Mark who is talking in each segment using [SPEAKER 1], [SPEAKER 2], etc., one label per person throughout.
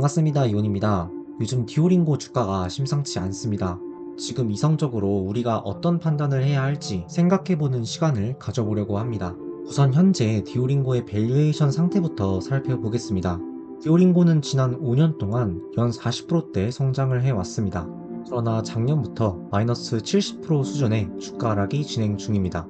[SPEAKER 1] 반갑습니다. 이온입니다. 요즘 듀오링고 주가가 심상치 않습니다. 지금 이성적으로 우리가 어떤 판단을 해야 할지 생각해보는 시간을 가져보려고 합니다. 우선 현재 듀오링고의 밸류에이션 상태부터 살펴보겠습니다. 듀오링고는 지난 5년 동안 연 40%대 성장을 해왔습니다. 그러나 작년부터 마이너스 70% 수준의 주가 하락이 진행 중입니다.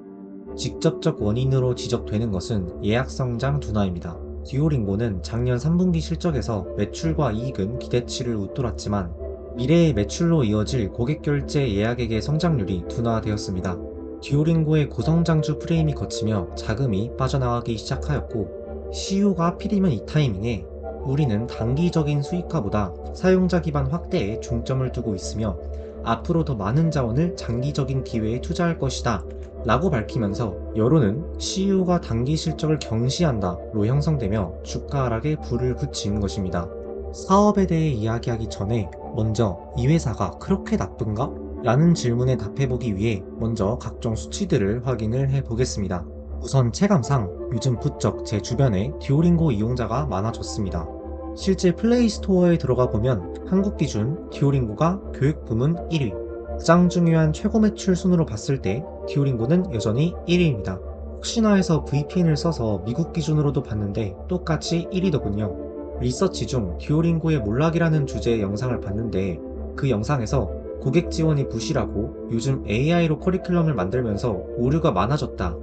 [SPEAKER 1] 직접적 원인으로 지적되는 것은 예약 성장 둔화입니다. 듀오링고는 작년 3분기 실적에서 매출과 이익은 기대치를 웃돌았지만 미래의 매출로 이어질 고객 결제 예약액의 성장률이 둔화되었습니다. 듀오링고의 고성장주 프레임이 거치며 자금이 빠져나가기 시작하였고 CEO가 하필이면 이 타이밍에 우리는 단기적인 수익화보다 사용자 기반 확대에 중점을 두고 있으며 앞으로 더 많은 자원을 장기적인 기회에 투자할 것이다 라고 밝히면서 여론은 CEO가 단기 실적을 경시한다로 형성되며 주가 하락에 불을 붙인 것입니다. 사업에 대해 이야기하기 전에 먼저 이 회사가 그렇게 나쁜가? 라는 질문에 답해보기 위해 먼저 각종 수치들을 확인을 해보겠습니다. 우선 체감상 요즘 부쩍 제 주변에 듀오링고 이용자가 많아졌습니다. 실제 플레이스토어에 들어가 보면 한국 기준 듀오링고가 교육 부문 1위, 가장 중요한 최고 매출 순으로 봤을 때 듀오링고는 여전히 1위입니다. 혹시나 해서 VPN을 써서 미국 기준으로도 봤는데 똑같이 1위더군요. 리서치 중 듀오링고의 몰락이라는 주제의 영상을 봤는데 그 영상에서 고객 지원이 부실하고 요즘 AI로 커리큘럼을 만들면서 오류가 많아졌다.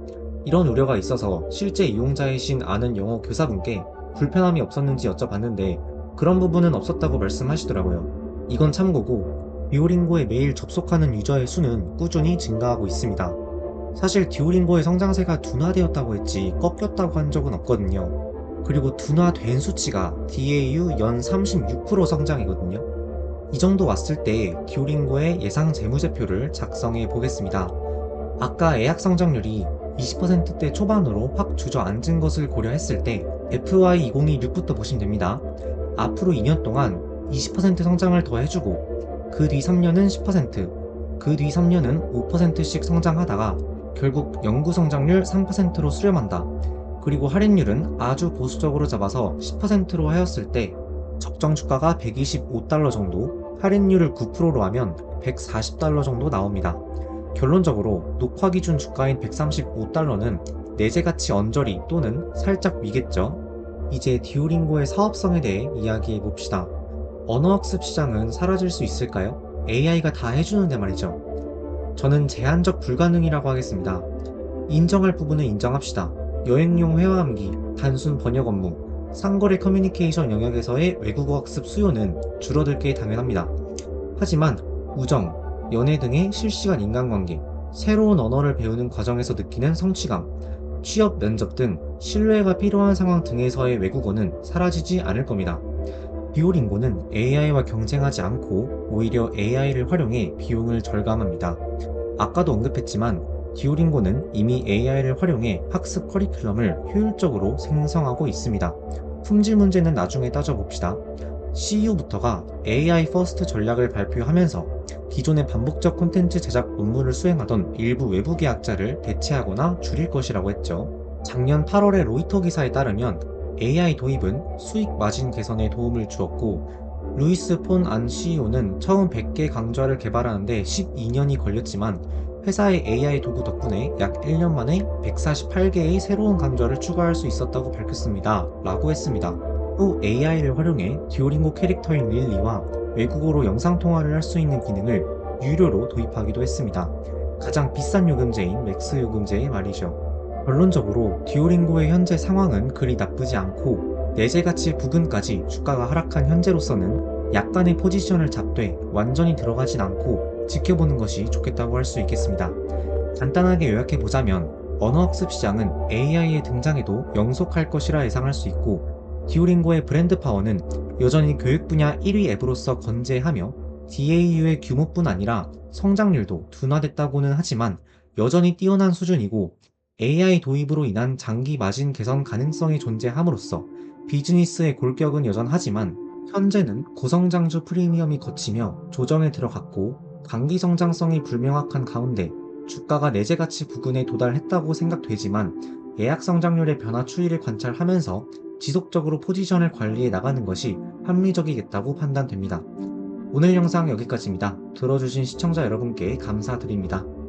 [SPEAKER 1] 이런 우려가 있어서 실제 이용자이신 아는 영어 교사분께 불편함이 없었는지 여쭤봤는데 그런 부분은 없었다고 말씀하시더라고요. 이건 참고고 듀오링고에 매일 접속하는 유저의 수는 꾸준히 증가하고 있습니다. 사실 듀오링고의 성장세가 둔화되었다고 했지 꺾였다고 한 적은 없거든요. 그리고 둔화된 수치가 DAU 연 36% 성장이거든요. 이 정도 왔을 때 듀오링고의 예상 재무제표를 작성해 보겠습니다. 아까 예약 성장률이 20%대 초반으로 확 주저앉은 것을 고려했을 때 FY2026부터 보시면 됩니다. 앞으로 2년 동안 20% 성장을 더 해주고 그 뒤 3년은 10%, 그 뒤 3년은 5%씩 성장하다가 결국 연구 성장률 3%로 수렴한다. 그리고 할인율은 아주 보수적으로 잡아서 10%로 하였을 때 적정 주가가 125달러 정도, 할인율을 9%로 하면 140달러 정도 나옵니다. 결론적으로 녹화 기준 주가인 135달러는 내재 가치 언저리 또는 살짝 위겠죠. 이제 듀오링고의 사업성에 대해 이야기해 봅시다. 언어학습 시장은 사라질 수 있을까요? AI가 다 해주는데 말이죠. 저는 제한적 불가능이라고 하겠습니다. 인정할 부분은 인정합시다. 여행용 회화함기, 단순 번역 업무, 상거래 커뮤니케이션 영역에서의 외국어 학습 수요는 줄어들 게 당연합니다. 하지만 우정, 연애 등의 실시간 인간관계, 새로운 언어를 배우는 과정에서 느끼는 성취감, 취업, 면접 등 신뢰가 필요한 상황 등에서의 외국어는 사라지지 않을 겁니다. 듀오링고는 AI와 경쟁하지 않고 오히려 AI를 활용해 비용을 절감합니다. 아까도 언급했지만 듀오링고는 이미 AI를 활용해 학습 커리큘럼을 효율적으로 생성하고 있습니다. 품질 문제는 나중에 따져봅시다. CEO부터가 AI 퍼스트 전략을 발표하면서 기존의 반복적 콘텐츠 제작 업무를 수행하던 일부 외부 계약자를 대체하거나 줄일 것이라고 했죠. 작년 8월의 로이터 기사에 따르면 AI 도입은 수익 마진 개선에 도움을 주었고 루이스 폰 안 CEO는 처음 100개 강좌를 개발하는데 12년이 걸렸지만 회사의 AI 도구 덕분에 약 1년 만에 148개의 새로운 강좌를 추가할 수 있었다고 밝혔습니다. 라고 했습니다. 또 AI를 활용해 듀오링고 캐릭터인 릴리와 외국어로 영상통화를 할 수 있는 기능을 유료로 도입하기도 했습니다. 가장 비싼 요금제인 맥스 요금제의 말이죠. 결론적으로 듀오링고의 현재 상황은 그리 나쁘지 않고 내재 가치 부근까지 주가가 하락한 현재로서는 약간의 포지션을 잡되 완전히 들어가진 않고 지켜보는 것이 좋겠다고 할 수 있겠습니다. 간단하게 요약해 보자면 언어학습 시장은 AI의 등장에도 영속할 것이라 예상할 수 있고 듀오링고의 브랜드 파워는 여전히 교육 분야 1위 앱으로서 건재하며 DAU의 규모뿐 아니라 성장률도 둔화됐다고는 하지만 여전히 뛰어난 수준이고 AI 도입으로 인한 장기 마진 개선 가능성이 존재함으로써 비즈니스의 골격은 여전하지만 현재는 고성장주 프리미엄이 거치며 조정에 들어갔고 단기 성장성이 불명확한 가운데 주가가 내재 가치 부근에 도달했다고 생각되지만 예약 성장률의 변화 추이를 관찰하면서 지속적으로 포지션을 관리해 나가는 것이 합리적이겠다고 판단됩니다. 오늘 영상 여기까지입니다. 들어주신 시청자 여러분께 감사드립니다.